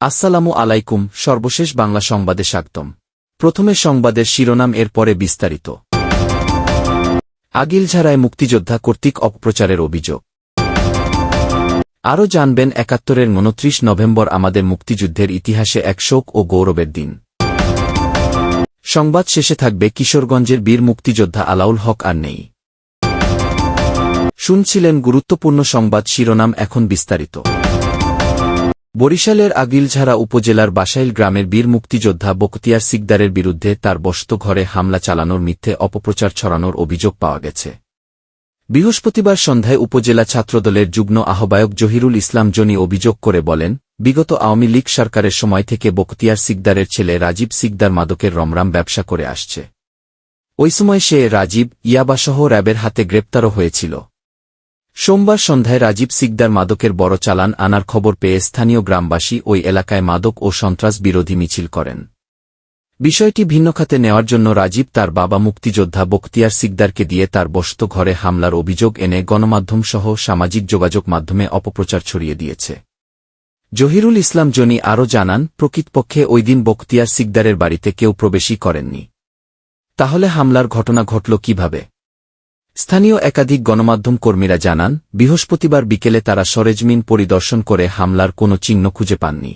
আসসালামু আলাইকুম, সর্বশেষ বাংলা সংবাদে স্বাগতম। প্রথমে সংবাদের শিরোনাম এর পরে বিস্তারিত। আগিলঝাড়ায় মুক্তিযোদ্ধা কর্তৃক অপপ্রচারের অভিযোগ। আরও জানবেন, একাত্তরের উনত্রিশ নভেম্বর আমাদের মুক্তিযুদ্ধের ইতিহাসে এক শোক ও গৌরবের দিন। সংবাদ শেষে থাকবে, কিশোরগঞ্জের বীর মুক্তিযোদ্ধা আলাউল হক আর নেই। শুনছিলেন গুরুত্বপূর্ণ সংবাদ শিরোনাম, এখন বিস্তারিত। বরিশালের আগিলঝাড়া উপজেলার বাসাইল গ্রামের বীর মুক্তিযোদ্ধা বখতিয়ার সিকদারের বিরুদ্ধে তার বসত ঘরে হামলা চালানোর মিথ্যে অপপ্রচার ছড়ানোর অভিযোগ পাওয়া গেছে। বৃহস্পতিবার সন্ধ্যায় উপজেলা ছাত্রদলের যুগ্ম আহ্বায়ক জহিরুল ইসলাম জনি অভিযোগ করে বলেন, বিগত আওয়ামী লীগ সরকারের সময় থেকে বখতিয়ার সিকদারের ছেলে রাজীব সিকদার মাদকের রমরাম ব্যবসা করে আসছে। ওই সময় সে রাজীব ইয়াবাসহ র্যাবের হাতে গ্রেপ্তারও হয়েছিল। সোমবার সন্ধ্যায় রাজীব সিকদার মাদকের বড় চালান আনার খবর পেয়ে স্থানীয় গ্রামবাসী ওই এলাকায় মাদক ও সন্ত্রাস বিরোধী মিছিল করেন। বিষয়টি ভিন্ন খাতে নেওয়ার জন্য রাজীব তার বাবা মুক্তিযোদ্ধা বখতিয়ার সিকদারকে দিয়ে তার বসত ঘরে হামলার অভিযোগ এনে গণমাধ্যমসহ সামাজিক যোগাযোগ মাধ্যমে অপপ্রচার ছড়িয়ে দিয়েছে। জহিরুল ইসলাম জনি আরও জানান, প্রকৃতপক্ষে ওই দিন বখতিয়ার সিকদারের বাড়িতে কেউ প্রবেশই করেননি। তাহলে হামলার ঘটনা ঘটল কীভাবে? স্থানীয় একাধিক গণমাধ্যম কর্মীরা জানান, বৃহস্পতিবার বিকেলে তারা সরেজমিন পরিদর্শন করে হামলার কোনো চিহ্ন খুঁজে পাননি।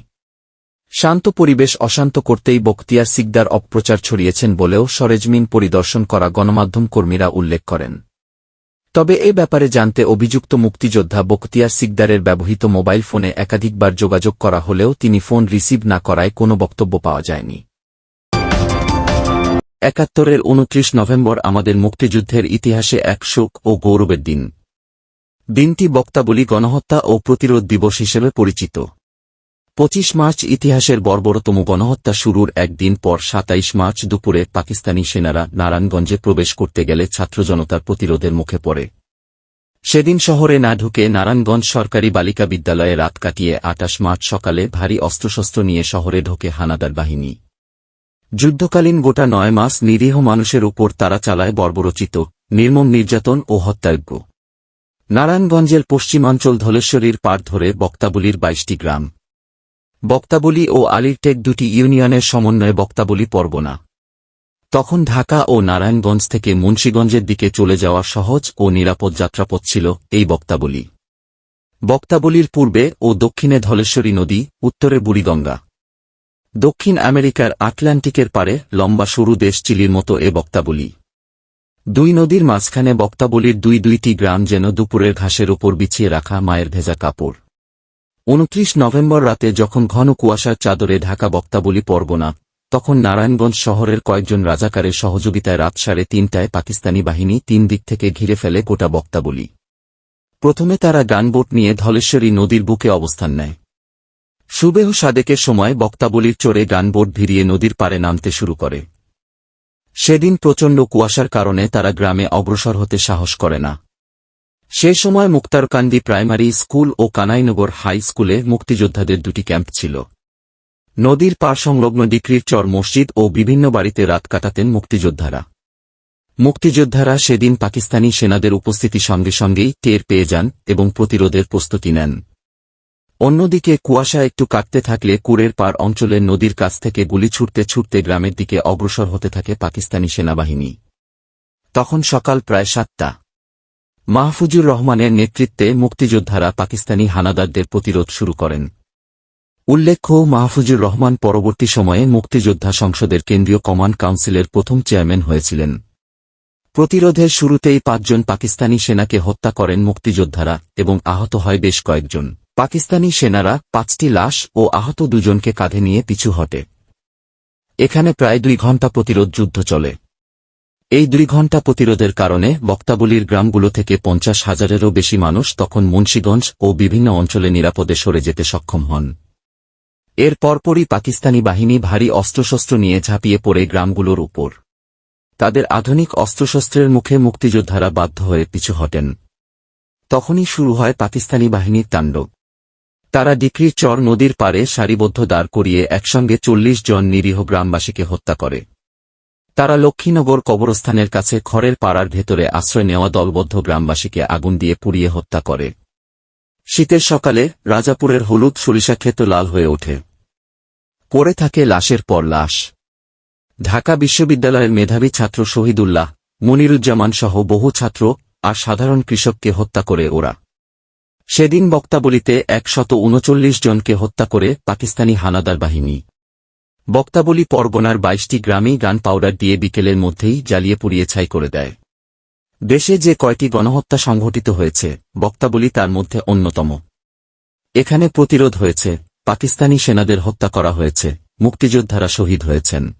শান্ত পরিবেশ অশান্ত করতেই বখতিয়ার সিকদার অপপ্রচার ছড়িয়েছেন বলেও সরেজমিন পরিদর্শন করা গণমাধ্যম কর্মীরা উল্লেখ করেন। তবে এ ব্যাপারে জানতে অভিযুক্ত মুক্তিযোদ্ধা বখতিয়ার সিকদারের ব্যবহৃত মোবাইল ফোনে একাধিকবার যোগাযোগ করা হলেও তিনি ফোন রিসিভ না করায় কোনো বক্তব্য পাওয়া যায়নি। একাত্তরের উনত্রিশ নভেম্বর আমাদের মুক্তিযুদ্ধের ইতিহাসে এক শোক ও গৌরবের দিন। দিনটি বক্তাবলী গণহত্যা ও প্রতিরোধ দিবস হিসেবে পরিচিত। পঁচিশ মার্চ ইতিহাসের বর্বরতম গণহত্যা শুরুর একদিন পর সাতাইশ মার্চ দুপুরে পাকিস্তানি সেনারা নারায়ণগঞ্জে প্রবেশ করতে গেলে ছাত্র জনতার প্রতিরোধের মুখে পড়ে। সেদিন শহরে না ঢুকে নারায়ণগঞ্জ সরকারি বালিকা বিদ্যালয়ে রাত কাটিয়ে আটাশ মার্চ সকালে ভারী অস্ত্রশস্ত্র নিয়ে শহরে ঢোকে হানাদার বাহিনী। যুদ্ধকালীন গোটা নয় মাস নিরীহ মানুষের উপর তারা চালায় বর্বরচিত, নির্মম নির্যাতন ও হত্যাযজ্ঞ। নারায়ণগঞ্জের পশ্চিমাঞ্চল ধলেশ্বরীর পার ধরে বক্তাবলির বাইশটি গ্রাম। বক্তাবলী ও আলিরটেক দুটি ইউনিয়নের সমন্বয়ে বক্তাবলী পরগনা। তখন ঢাকা ও নারায়ণগঞ্জ থেকে মুন্সীগঞ্জের দিকে চলে যাওয়া সহজ ও নিরাপদ যাত্রাপথ ছিল এই বক্তাবলী। বক্তাবলীর পূর্বে ও দক্ষিণে ধলেশ্বরী নদী, উত্তরে বুড়িগঙ্গা। দক্ষিণ আমেরিকার আটলান্টিকের পারে লম্বা সরু দেশ চিলির মতো এ বক্তাবলী। দুই নদীর মাঝখানে বক্তাবলীর দুই দুইটি গ্রাম যেন দুপুরের ঘাসের ওপর বিছিয়ে রাখা মায়ের ভেজা কাপড়। উনত্রিশ নভেম্বর রাতে যখন ঘন কুয়াশার চাদরে ঢাকা বক্তাবলী পরগনা, তখন নারায়ণগঞ্জ শহরের কয়েকজন রাজাকারের সহযোগিতায় রাত সাড়ে তিনটায় পাকিস্তানি বাহিনী তিন দিক থেকে ঘিরে ফেলে গোটা বক্তাবলী। প্রথমে তারা গানবোট নিয়ে ধলেশ্বরী নদীর বুকে অবস্থান নেয়। সুবেহ সাদেকের সময় বক্তাবলীর চড়ে গানবোট ভিড়িয়ে নদীর পারে নামতে শুরু করে। সেদিন প্রচণ্ড কুয়াশার কারণে তারা গ্রামে অগ্রসর হতে সাহস করে না। সে সময় মুক্তারকান্দি প্রাইমারি স্কুল ও কানাইনগর হাই স্কুলে মুক্তিযোদ্ধাদের দুটি ক্যাম্প ছিল। নদীর পার সংলগ্ন ডিক্রির চর মসজিদ ও বিভিন্ন বাড়িতে রাত কাটাতেন মুক্তিযোদ্ধারা। মুক্তিযোদ্ধারা সেদিন পাকিস্তানি সেনাদের উপস্থিতি সঙ্গে সঙ্গেই টের পেয়ে যান এবং প্রতিরোধের প্রস্তুতি নেন। অন্যদিকে কুয়াশা একটু কাটতে থাকলে কুরের পার অঞ্চলের নদীর কাছ থেকে গুলি ছুটতে ছুটতে গ্রামের দিকে অগ্রসর হতে থাকে পাকিস্তানি সেনাবাহিনী। তখন সকাল প্রায় সাতটা। মাহফুজুর রহমানের নেতৃত্বে মুক্তিযোদ্ধারা পাকিস্তানি হানাদারদের প্রতিরোধ শুরু করেন। উল্লেখ্য, মাহফুজুর রহমান পরবর্তী সময়ে মুক্তিযোদ্ধা সংসদের কেন্দ্রীয় কমান্ড কাউন্সিলের প্রথম চেয়ারম্যান হয়েছিলেন। প্রতিরোধের শুরুতেই পাঁচজন পাকিস্তানি সেনাকে হত্যা করেন মুক্তিযোদ্ধারা এবং আহত হয় বেশ কয়েকজন। পাকিস্তানি সেনারা পাঁচটি লাশ ও আহত দুজনকে কাঁধে নিয়ে পিছু হটে। এখানে প্রায় দুই ঘণ্টা প্রতিরোধ যুদ্ধ চলে। এই দুই ঘণ্টা প্রতিরোধের কারণে বক্তাবলীর গ্রামগুলো থেকে পঞ্চাশ হাজারেরও বেশি মানুষ তখন মুন্সীগঞ্জ ও বিভিন্ন অঞ্চলে নিরাপদে সরে যেতে সক্ষম হন। এর পরপরই পাকিস্তানি বাহিনী ভারী অস্ত্রশস্ত্র নিয়ে ঝাঁপিয়ে পড়ে গ্রামগুলোর উপর। তাদের আধুনিক অস্ত্রশস্ত্রের মুখে মুক্তিযোদ্ধারা বাধ্য হয়ে পিছু হটেন। তখনই শুরু হয় পাকিস্তানি বাহিনীর তাণ্ডব। তারা ডিক্রির চর নদীর পারে সারিবদ্ধ দাঁড় করিয়ে একসঙ্গে চল্লিশ জন নিরীহ গ্রামবাসীকে হত্যা করে। তারা লক্ষ্মীনগর কবরস্থানের কাছে খড়ের পাড়ার ভেতরে আশ্রয় নেওয়া দলবদ্ধ গ্রামবাসীকে আগুন দিয়ে পুড়িয়ে হত্যা করে। শীতের সকালে রাজাপুরের হলুদ সরিষা ক্ষেত লাল হয়ে ওঠে। পড়ে থাকে লাশের পর লাশ। ঢাকা বিশ্ববিদ্যালয়ের মেধাবী ছাত্র শহীদুল্লাহ, মনিরুজ্জামান সহ বহু ছাত্র আর সাধারণ কৃষককে হত্যা করে ওরা। সেদিন বক্তাবলিতে একশত উনচল্লিশ জনকে হত্যা করে পাকিস্তানি হানাদার বাহিনী। বক্তাবলী পরগনার বাইশটি গ্রামেই গান পাউডার দিয়ে বিকেলের মধ্যেই জ্বালিয়ে পুড়িয়ে ছাই করে দেয়। দেশে যে কয়টি গণহত্যা সংঘটিত হয়েছে, বক্তাবলী তার মধ্যে অন্যতম। এখানে প্রতিরোধ হয়েছে, পাকিস্তানি সেনাদের হত্যা করা হয়েছে, মুক্তিযোদ্ধারা শহীদ হয়েছেন।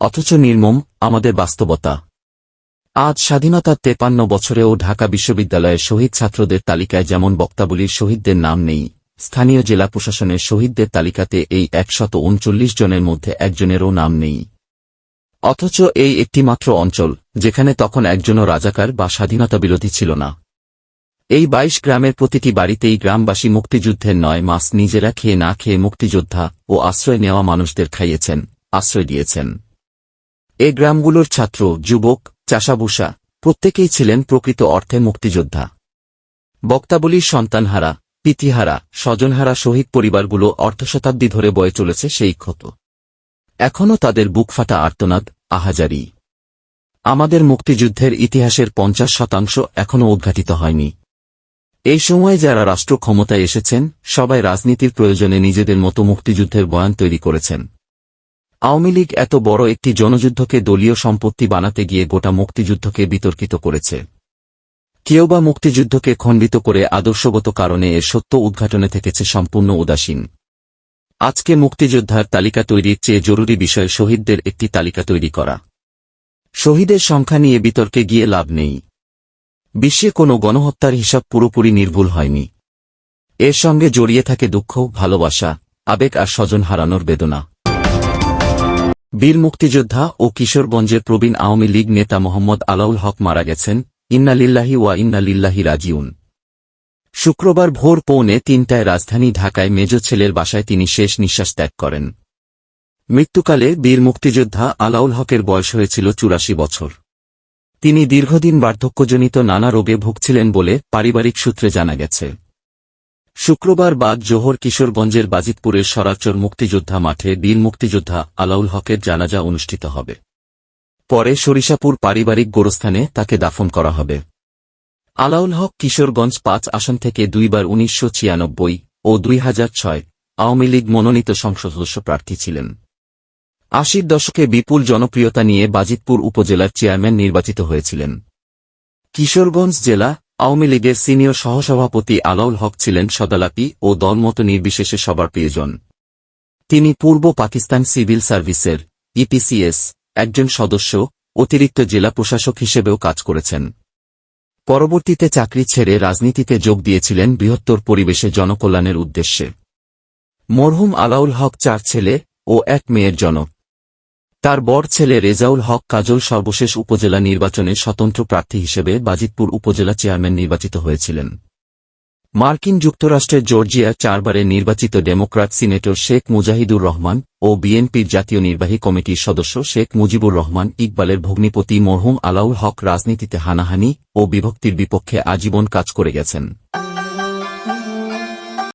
অথচ নির্মম, আমাদের বাস্তবতা। আজ স্বাধীনতার তেপান্ন বছরেও ঢাকা বিশ্ববিদ্যালয়ের শহীদ ছাত্রদের তালিকায় যেমন বক্তাবলীর শহীদদের নাম নেই, স্থানীয় জেলা প্রশাসনের শহীদদের তালিকাতে এই একশত উনচল্লিশ জনের মধ্যে একজনেরও নাম নেই। অথচ এই একটিমাত্র অঞ্চল, যেখানে তখন একজনও রাজাকার বা স্বাধীনতা বিরোধী ছিল না। এই বাইশ গ্রামের প্রতিটি বাড়িতেই গ্রামবাসী মুক্তিযুদ্ধের নয় মাস নিজেরা খেয়ে না খেয়ে মুক্তিযোদ্ধা ও আশ্রয় নেওয়া মানুষদের খাইয়েছেন, আশ্রয় দিয়েছেন। এ গ্রামগুলোর ছাত্র, যুবক চাষাবুষা, প্রত্যেকেই ছিলেন প্রকৃত অর্থে মুক্তিযোদ্ধা। বক্তাবলীর সন্তানহারা, পিতিহারা, স্বজনহারা শহীদ পরিবারগুলো অর্ধশতাব্দী ধরে বয়ে চলেছে সেই ক্ষত। এখনও তাদের বুকফাটা আর্তনাদ, আহাজারি। আমাদের মুক্তিযুদ্ধের ইতিহাসের পঞ্চাশ শতাংশ এখনও উদ্ঘাটিত হয়নি। এই সময়ে যারা রাষ্ট্র ক্ষমতায় এসেছেন, সবাই রাজনীতির প্রয়োজনে নিজেদের মতো মুক্তিযুদ্ধের বয়ান তৈরি করেছেন। আওয়ামী লীগ এত বড় একটি জনযুদ্ধকে দলীয় সম্পত্তি বানাতে গিয়ে গোটা মুক্তিযুদ্ধকে বিতর্কিত করেছে। কেউ বা মুক্তিযুদ্ধকে খণ্ডিত করে আদর্শগত কারণে এর সত্য উদ্ঘাটনে থেকেছে সম্পূর্ণ উদাসীন। আজকে মুক্তিযোদ্ধার তালিকা তৈরির চেয়ে জরুরি বিষয় শহীদদের একটি তালিকা তৈরি করা। শহীদের সংখ্যা নিয়ে বিতর্কে গিয়ে লাভ নেই। বিশ্বে কোনো গণহত্যার হিসাব পুরোপুরি নির্ভুল হয়নি। এর সঙ্গে জড়িয়ে থাকে দুঃখ, ভালোবাসা, আবেগ আর স্বজন হারানোর বেদনা। বীর মুক্তিযোদ্ধা ও কিশোরগঞ্জের প্রবীণ আওয়ামী লীগ নেতা মোহাম্মদ আলাউল হক মারা গেছেন। ইন্নালিল্লাহি ওয়া ইন্নালিল্লাহি রাজিউন। শুক্রবার ভোর পৌনে তিনটায় রাজধানী ঢাকায় মেজ ছেলের বাসায় তিনি শেষ নিঃশ্বাস ত্যাগ করেন। মৃত্যুকালে বীর মুক্তিযোদ্ধা আলাউল হকের বয়স হয়েছিল চুরাশি বছর। তিনি দীর্ঘদিন বার্ধক্যজনিত নানা রোগে ভুগছিলেন বলে পারিবারিক সূত্রে জানা গেছে। শুক্রবার বাদ জোহর কিশোরগঞ্জের বাজিতপুরের সরাচর মুক্তিযোদ্ধা মাঠে বীর মুক্তিযোদ্ধা আলাউল হকের জানাজা অনুষ্ঠিত হবে। পরে সরিষাপুর পারিবারিক গোরস্থানে তাকে দাফন করা হবে। আলাউল হক কিশোরগঞ্জ পাঁচ আসন থেকে দুইবার উনিশশো ছিয়ানব্বই ও দুই হাজার ছয় আওয়ামী লীগ মনোনীত সংসদ সদস্য প্রার্থী ছিলেন। আশির দশকে বিপুল জনপ্রিয়তা নিয়ে বাজিতপুর উপজেলার চেয়ারম্যান নির্বাচিত হয়েছিলেন। কিশোরগঞ্জ জেলা আওয়ামী লীগের সিনিয়র সহসভাপতি আলাউল হক ছিলেন সদালাপি ও দলমত নির্বিশেষে সবার প্রিয়জন। তিনি পূর্ব পাকিস্তান সিভিল সার্ভিসের, ইপিসিএস, একজন সদস্য, অতিরিক্ত জেলা প্রশাসক হিসেবেও কাজ করেছেন। পরবর্তীতে চাকরি ছেড়ে রাজনীতিতে যোগ দিয়েছিলেন বৃহত্তর পরিবেশে জনকল্যাণের উদ্দেশ্যে। মরহুম আলাউল হক চার ছেলে ও এক মেয়ের জনক। তার বর ছেলে রেজাউল হক কাজল সর্বশেষ উপজেলা নির্বাচনে স্বতন্ত্র প্রার্থী হিসেবে বাজিতপুর উপজেলা চেয়ারম্যান নির্বাচিত হয়েছিলেন। মার্কিন যুক্তরাষ্ট্রের জর্জিয়া চারবারে নির্বাচিত ডেমোক্রাট সিনেটর শেখ মুজাহিদুর রহমান ও বিএনপির জাতীয় নির্বাহী কমিটির সদস্য শেখ মুজিবুর রহমান ইকবালের ভগ্নিপতি মরহুম আলাউল হক রাজনীতিতে হানাহানি ও বিভক্তির বিপক্ষে আজীবন কাজ করে গেছেন।